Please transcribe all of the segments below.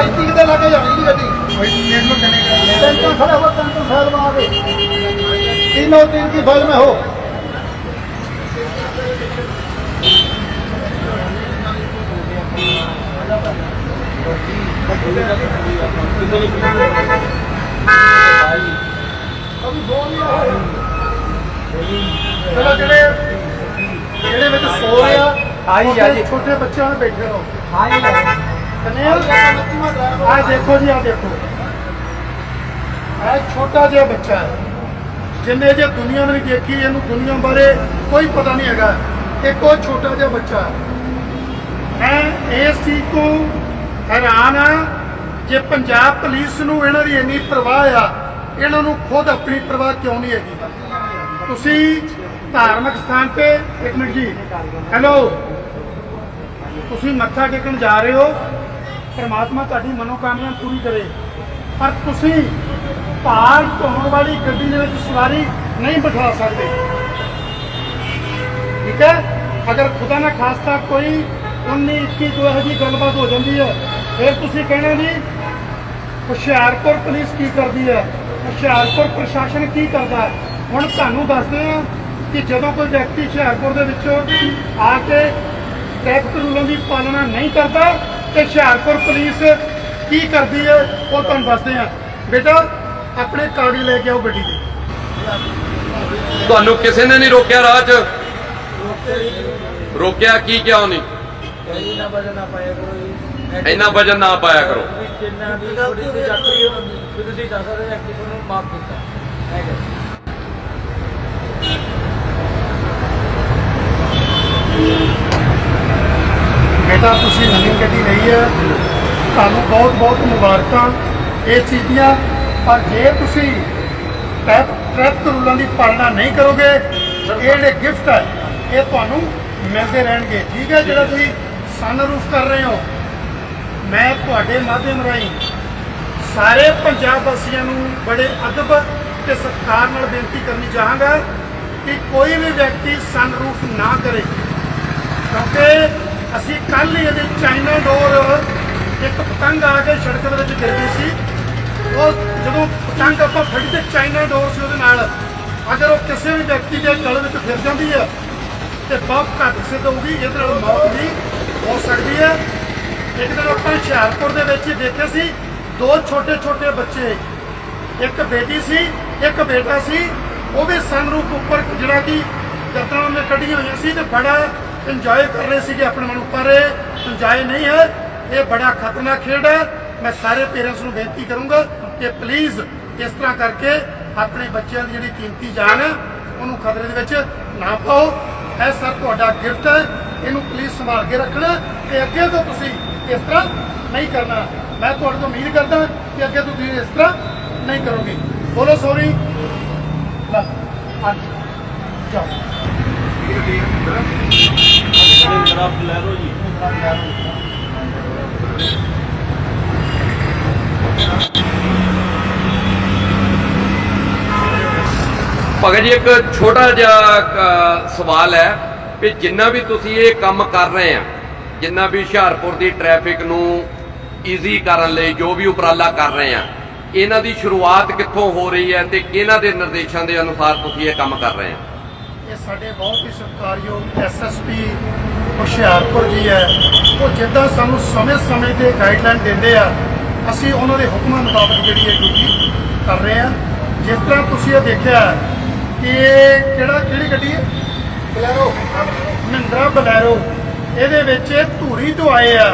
35 ਕਿਤੇ ਲੱਗੇ ਜਾਣੀ ਜੀ ਗੱਡੀ देख लो चले गए टेंशन खड़े हो टेंशन साइड में आगे तीनों तीन की फाइल में हो अभी बोल लिया है। ਚਲੋ ਜਿਹੜੇ ਜਿਹੜੇ ਵਿੱਚ ਸੋ ਰਹੇ ਆ ਆਈ ਆ ਜੀ। ਛੋਟੇ ਬੱਚਿਆਂ ਨੂੰ ਬੈਠੇ ਰਹੋ हाँ जी ਕਨੇ ਆ ਦੇਖੋ ਜੀ ਆ ਦੇਖੋ। ਇਹ ਛੋਟਾ ਜਿਹਾ ਬੱਚਾ ਹੈ। ਜਿੰਨੇ ਜੇ ਦੁਨੀਆ ਨੇ ਦੇਖੀ, ਇਹਨੂੰ ਦੁਨੀਆ ਬਾਰੇ ਕੋਈ ਪਤਾ ਨਹੀਂ ਹੈਗਾ। ਇੱਕ ਉਹ ਛੋਟਾ ਜਿਹਾ ਬੱਚਾ ਹੈ। ਮੈਂ ਇਸ ਚੀਜ਼ ਤੋਂ ਹੈਰਾਨ ਆ ਜੇ ਪੰਜਾਬ ਪੁਲਿਸ ਨੂੰ ਇਹਨਾਂ ਦੀ ਇੰਨੀ ਪਰਵਾਹ ਆ, ਇਹਨਾਂ ਨੂੰ ਖੁਦ ਆਪਣੀ ਪਰਵਾਹ ਕਿਉਂ ਨਹੀਂ ਹੈਗੀ? ਤੁਸੀਂ ਧਾਰਮਿਕ ਸਥਾਨ ਤੇ, ਇੱਕ ਮਿੰਟ ਜੀ। ਹੈਲੋ ਤੁਸੀਂ ਮੱਥਾ ਟੇਕਣ ਜਾ ਰਹੇ ਹੋ? ਪਰਮਾਤਮਾ ਤੁਹਾਡੀ ਮਨੋਕਾਮਨਾ ਪੂਰੀ ਕਰੇ। ਪਰ ਤੁਸੀਂ ਭਾਰ ਢੋਣ ਵਾਲੀ ਗੱਡੀ ਦੇ ਵਿੱਚ ਸਵਾਰੀ ਨਹੀਂ ਬਿਠਾ ਸਕਦੇ। ਠੀਕ ਹੈ? ਅਗਰ ਖੁਦਾ ਨਾ ਖਾਸਤਾ ਕੋਈ 19 21 ਦੋ ਇਹੋ ਗੱਲਬਾਤ ਹੋ ਜਾਂਦੀ ਹੈ, ਫਿਰ ਤੁਸੀਂ ਕਹਿਣਾ ਜੀ, ਹੁਸ਼ਿਆਰਪੁਰ ਪੁਲਿਸ ਕੀ ਕਰਦੀ ਹੈ? ਹੁਸ਼ਿਆਰਪੁਰ ਪ੍ਰਸ਼ਾਸਨ ਕੀ ਕਰਦਾ ਹੈ? ਹੁਣ ਤੁਹਾਨੂੰ ਦੱਸਦੇ ਹਾਂ ਕਿ ਜਦੋਂ ਕੋਈ ਵਿਅਕਤੀ ਹੁਸ਼ਿਆਰਪੁਰ ਦੇ ਵਿੱਚੋਂ ਆ ਕੇ ਟ੍ਰੈਫਿਕ ਰੂਲਾਂ ਦੀ ਪਾਲਣਾ ਨਹੀਂ ਕਰਦਾ ਤੇ ਹੁਸ਼ਿਆਰਪੁਰ ਪੁਲਿਸ ਕੀ ਕਰਦੀ ਹੈ ਉਹ ਤੁਹਾਨੂੰ ਦੱਸਦੇ ਹਾਂ। ਬੇਟਾ ਆਪਣੇ ਕਾਗਜ਼ ਲੈ ਕੇ ਆਓ ਗੱਡੀ ਦੇ ਤੁਹਾਨੂੰ ਕਿਸੇ ਨੇ ਨਹੀਂ ਰੋਕਿਆ ਰਾਹ 'ਚ? ਰੋਕਿਆ ਕੀ ਕਿਉਂ ਨਹੀਂ? ਇੰਨਾ ਵਜਨ ਨਾ ਪਾਇਆ ਕਰੋ। ਜੀ ਇੰਨਾ ਵਜਨ ਨਾ ਪਾਇਆ ਕਰੋ ਵੀ ਜਿੰਨਾ ਵੀ ਥੋੜੀ ਜਿਹੀ ਯਾਤਰੀ ਹੋ ਵੀ ਤੁਸੀਂ ਦੱਸ ਸਕਦੇ ਐਕਟਿਵ ਨੂੰ ਮਾਫ ਕੀਤਾ। ਹੈ ਬੇਟਾ ਤੁਸੀਂ ਨਵੀਂ ਗੱਡੀ ਲਈ ਹੈ। ਤੁਹਾਨੂੰ ਬਹੁਤ ਬਹੁਤ ਮੁਬਾਰਕਾਂ। ਇਹ ਚੀਜ਼ ਦੀਆਂ ਪਰ ਜੇ ਤੁਸੀਂ ਟ੍ਰੈਫ- ਟ੍ਰੈਫਿਕ ਰੂਲਾਂ ਦੀ ਪਾਲਣਾ ਨਹੀਂ ਕਰੋਗੇ ਇਹ ਜਿਹੜੇ ਗਿਫਟ ਹੈ, ਇਹ ਤੁਹਾਨੂੰ ਮਿਲਦੇ ਰਹਿਣਗੇ। ਠੀਕ ਹੈ, ਜਿਹੜਾ ਤੁਸੀਂ ਸਨਰੂਫ ਕਰ ਰਹੇ ਹੋ। ਮੈਂ ਤੁਹਾਡੇ ਮਾਧਿਅਮ ਰਾਹੀਂ ਸਾਰੇ ਪੰਜਾਬ ਵਾਸੀਆਂ ਨੂੰ ਬੜੇ ਅਦਬ ਤੇ ਸਤਿਕਾਰ ਨਾਲ ਬੇਨਤੀ ਕਰਨੀ ਚਾਹਾਂਗਾ ਕਿ ਕੋਈ ਵੀ ਵਿਅਕਤੀ ਸਨਰੂਫ ਨਾ ਕਰੇ, ਕਿਉਂਕਿ ਅਸੀਂ ਕੱਲ ਹੀ ਇਹਦੇ ਚਾਈਨਾ ਡੋਰ ਇੱਕ ਪਤੰਗ ਆ ਕੇ ਸੜਕ ਦੇ ਵਿੱਚ ਗਿਰ ਗਈ ਸੀ। ਉਹ ਜਦੋਂ ਪਤੰਗ ਆਪਾਂ ਫੜੀ ਤੇ ਚਾਈਨਾ ਡੋਰ ਸੀ ਉਹਦੇ ਨਾਲ, ਅਗਰ ਉਹ ਕਿਸੇ ਵੀ ਵਿਅਕਤੀ ਦੇ ਗਲ ਵਿੱਚ ਫਿਰ ਜਾਂਦੀ ਹੈ ਤੇ ਬਹੁਤ ਘੱਟ ਸਿੱਧ ਹੋਊਗੀ, ਇਹਦੇ ਨਾਲ ਮੌਤ ਵੀ ਹੋ ਸਕਦੀ ਹੈ। ਇੱਕ ਦਿਨ ਆਪਾਂ ਹੁਸ਼ਿਆਰਪੁਰ ਦੇ ਵਿੱਚ ਦੇਖਿਆ ਸੀ, ਦੋ ਛੋਟੇ ਛੋਟੇ ਬੱਚੇ, ਇੱਕ ਬੇਟੀ ਸੀ, ਇੱਕ ਬੇਟਾ ਸੀ, ਉਹ ਵੀ ਸਨਰੂਫ ਉੱਪਰ ਜਿਹੜਾ ਕਿ ਗਰਦਨਾਂ ਨੇ ਕੱਢੀਆਂ ਹੋਈਆਂ ਸੀ ਤੇ ਬੜਾ ਇੰਜੋਏ ਕਰ ਰਹੇ ਸੀਗੇ ਆਪਣੇ ਮਨ ਉੱਪਰ। ਇੰਜੋਏ ਨਹੀਂ ਹੈ, ਇਹ ਬੜਾ ਖਤਰਨਾਕ ਖੇਡ ਹੈ। ਮੈਂ ਸਾਰੇ ਪੇਰੈਂਟਸ ਨੂੰ ਬੇਨਤੀ ਕਰੂੰਗਾ ਕਿ ਪਲੀਜ਼ ਇਸ ਤਰ੍ਹਾਂ ਕਰਕੇ ਆਪਣੇ ਬੱਚਿਆਂ ਦੀ ਜਿਹੜੀ ਕੀਮਤੀ ਜਾਨ ਹੈ, ਉਹਨੂੰ ਖਤਰੇ ਦੇ ਵਿੱਚ ਨਾ ਪਾਓ। ਇਹ ਸਰ ਤੁਹਾਡਾ ਗਿਫਟ ਹੈ, ਇਹਨੂੰ ਪਲੀਜ਼ ਸੰਭਾਲ ਕੇ ਰੱਖਣਾ ਤੇ ਅੱਗੇ ਤੋਂ ਤੁਸੀਂ ਇਸ ਤਰ੍ਹਾਂ ਨਹੀਂ ਕਰਨਾ। ਮੈਂ ਤੁਹਾਡੇ ਤੋਂ ਉਮੀਦ ਕਰਦਾ ਕਿ ਅੱਗੇ ਤੋਂ ਤੁਸੀਂ ਇਸ ਤਰ੍ਹਾਂ ਨਹੀਂ ਕਰੋਗੇ। ਬੋਲੋ ਸੌਰੀ ਲੈ ਅੱਜ ਜਾਓ। ਭਗਤ ਜੀ, ਇੱਕ ਛੋਟਾ ਜਿਹਾ ਸਵਾਲ ਹੈ ਕਿ ਜਿੰਨਾ ਵੀ ਤੁਸੀਂ ਇਹ ਕੰਮ ਕਰ ਰਹੇ ਆ, ਜਿੰਨਾ ਵੀ ਹੁਸ਼ਿਆਰਪੁਰ ਦੀ ਟ੍ਰੈਫਿਕ ਨੂੰ ਈਜ਼ੀ ਕਰਨ ਲਈ ਜੋ ਵੀ ਉਪਰਾਲਾ ਕਰ ਰਹੇ ਆ, ਇਹਨਾਂ ਦੀ ਸ਼ੁਰੂਆਤ ਕਿੱਥੋਂ ਹੋ ਰਹੀ ਹੈ ਤੇ ਕਿਹਨਾਂ ਦੇ ਨਿਰਦੇਸ਼ਾਂ ਦੇ ਅਨੁਸਾਰ ਤੁਸੀਂ ਇਹ ਕੰਮ ਕਰ ਰਹੇ ਆ? ਇਹ ਸਾਡੇ ਬਹੁਤ ਹੀ ਸਤਿਕਾਰਯੋਗ ਐਸਐਸਪੀ ਹੁਸ਼ਿਆਰਪੁਰ ਜੀ ਹੈ। ਉਹ ਜਿੱਦਾਂ ਸਾਨੂੰ ਸਮੇਂ-ਸਮੇਂ ਤੇ ਗਾਈਡਲਾਈਨ ਦਿੰਦੇ ਆ ਅਸੀਂ ਉਹਨਾਂ ਦੇ ਹੁਕਮਾਂ ਮੁਤਾਬਕ ਜਿਹੜੀ ਇਹ ਡਿਊਟੀ ਕਰ ਰਹੇ ਆ। ਜਿਸ ਤਰ੍ਹਾਂ ਤੁਸੀਂ ਇਹ ਦੇਖਿਆ ਕਿ ਕਿਹੜਾ ਕਿਹੜੀ ਗੱਡੀ ਹੈ? ਬਲੈਰੋ। ਮਹਿੰਦਰਾ ਬਲੈਰੋ। ਇਹਦੇ ਵਿੱਚ ਧੂਰੀ ਤੋਂ ਆਏ ਆ।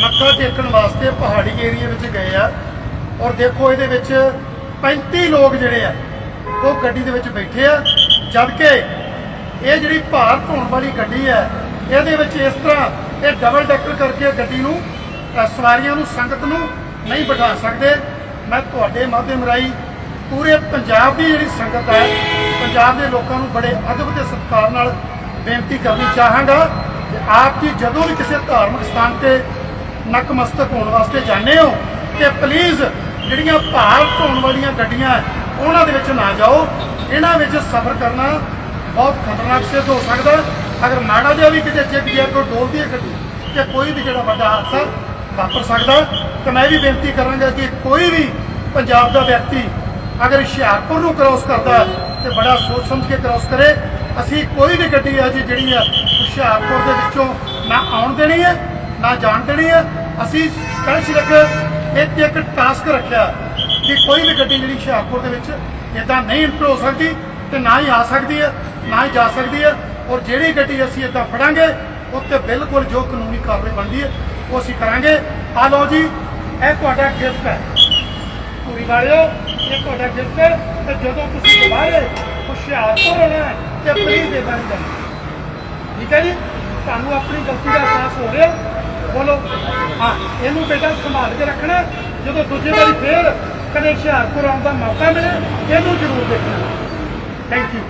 ਮੱਥਾ ਟੇਕਣ ਵਾਸਤੇ ਪਹਾੜੀ ਏਰੀਆ ਵਿੱਚ ਗਏ ਆ। ਔਰ ਦੇਖੋ ਇਹਦੇ ਵਿੱਚ 35 ਲੋਕ ਜਿਹੜੇ ਆ ਉਹ ਗੱਡੀ ਦੇ ਵਿੱਚ ਬੈਠੇ ਆ। ਜਦ ਕਿ ਇਹ ਜਿਹੜੀ ਭਾਰ ਢੋਣ ਵਾਲੀ ਗੱਡੀ ਹੈ ਇਹਦੇ ਵਿੱਚ ਇਸ ਤਰ੍ਹਾਂ ਇਹ ਡਬਲ ਡੈਕਰ ਕਰਕੇ ਗੱਡੀ ਨੂੰ ਸਵਾਰੀਆਂ ਨੂੰ ਸੰਗਤ ਨੂੰ ਨਹੀਂ ਬਿਠਾ ਸਕਦੇ। ਮੈਂ ਤੁਹਾਡੇ ਮਾਧਿਅਮ ਰਾਹੀਂ ਪੂਰੇ ਪੰਜਾਬ ਦੀ ਜਿਹੜੀ ਸੰਗਤ ਹੈ ਪੰਜਾਬ ਦੇ ਲੋਕਾਂ ਨੂੰ ਬੜੇ ਅਦਬ ਤੇ ਸਤਿਕਾਰ ਨਾਲ ਬੇਨਤੀ ਕਰਨੀ ਚਾਹਾਂਗਾ ਕਿ ਆਪ ਜੀ ਜਦੋਂ ਵੀ ਕਿਸੇ ਧਾਰਮਿਕ ਸਥਾਨ ਤੇ ਨਕਮਸਤਕ ਹੋਣ ਵਾਸਤੇ ਜਾਂਦੇ ਹੋ ਤੇ ਪਲੀਜ਼ ਜਿਹੜੀਆਂ ਭਾਰ ਢੋਣ ਵਾਲੀਆਂ ਗੱਡੀਆਂ ਉਹਨਾਂ ਦੇ ਵਿੱਚ ਨਾ ਜਾਓ। ਇਹਨਾਂ ਵਿੱਚ ਸਫ਼ਰ ਕਰਨਾ ਬਹੁਤ ਖਤਰਨਾਕ ਸਿੱਧ ਹੋ ਸਕਦਾ ਅਗਰ ਮਾੜਾ ਜਿਹਾ ਵੀ ਕਿਤੇ ਚਿੱਕ ਗਿਆ ਕੋਈ ਡੋਲਦੀ ਹੈ ਗੱਡੀ ਤੇ ਕੋਈ ਵੀ ਜਿਹੜਾ ਵੱਡਾ ਹਾਦਸਾ ਵਾਪਰ ਸਕਦਾ ਤੇ ਮੈਂ ਵੀ ਬੇਨਤੀ ਕਰਾਂਗਾ ਕਿ ਕੋਈ ਵੀ ਪੰਜਾਬ ਦਾ ਵਿਅਕਤੀ ਅਗਰ ਹੁਸ਼ਿਆਰਪੁਰ ਨੂੰ ਕ੍ਰਾਸ ਕਰਦਾ ਹੈ, ਤੇ ਬੜਾ ਸੋਚ ਸਮਝ ਕੇ ਕ੍ਰਾਸ ਕਰੇ। ਅਸੀਂ ਕੋਈ ਵੀ ਗੱਡੀ ਹੈ ਜੀ, ਜਿਹੜੀ ਆ ਹੁਸ਼ਿਆਰਪੁਰ ਦੇ ਵਿੱਚੋਂ ਨਾ ਆਉਣ ਦੇਣੀ ਹੈ, ਨਾ ਜਾਣ ਦੇਣੀ ਹੈ। ਅਸੀਂ ਕੱਲ੍ਹ ਇੱਕ ਇੱਕ ਟਾਸਕ ਰੱਖਿਆ। ਕਿ ਕੋਈ ਵੀ ਗੱਡੀ ਜਿਹੜੀ ਹੁਸ਼ਿਆਰਪੁਰ ਦੇ ਵਿੱਚ ਇਦਾਂ ਨਹੀਂ ਇੰਟਰ ਹੋ ਸਕਦੀ ਤੇ ਨਾ ਹੀ ਆ ਸਕਦੀ ਹੈ, ਨਾ ਹੀ ਜਾ ਸਕਦੀ ਹੈ ਔਰ ਜਿਹੜੀ ਗੱਡੀ ਅਸੀਂ ਇਦਾਂ ਫੜਾਂਗੇ ਉੱਤੇ ਬਿਲਕੁਲ ਜੋ ਕਾਨੂੰਨੀ ਕਾਰਵਾਈ ਬਣਦੀ ਹੈ, ਉਹ ਅਸੀਂ ਕਰਾਂਗੇ। ਆ ਲਓ ਜੀ, ਇਹ ਤੁਹਾਡਾ ਗਿਫਟ ਹੈ। ਪੂਰੀ ਵਾਲਿਓ ਇਹ ਤੁਹਾਡਾ ਗਿਫਟ ਹੈ ਤੇ ਜਦੋਂ ਤੁਸੀਂ ਦੁਬਾਰੇ ਹੁਸ਼ਿਆਰਪੁਰ ਆਉਣਾ ਹੈ ਤੇ ਪਲੀਜ਼ ਇਦਾਂ ਨਹੀਂ ਕਰਨਾ ਠੀਕ ਹੈ ਜੀ? ਤੁਹਾਨੂੰ ਆਪਣੀ ਗਲਤੀ ਦਾ ਅਹਿਸਾਸ ਹੋ ਰਿਹਾ। ਬੋਲੋ, ਹਾਂ, ਇਹਨੂੰ ਬੇਟਾ ਸੰਭਾਲ ਕੇ ਰੱਖਣਾ ਜਦੋਂ ਦੂਜੀ ਵਾਰੀ ਫੇਰ ਕਦੇ ਹੁਸ਼ਿਆਰਪੁਰ ਆਉਣ ਦਾ ਮੌਕਾ ਮਿਲੇ ਇਹਨੂੰ ਜ਼ਰੂਰ ਦੇਖਣਾ। Thank you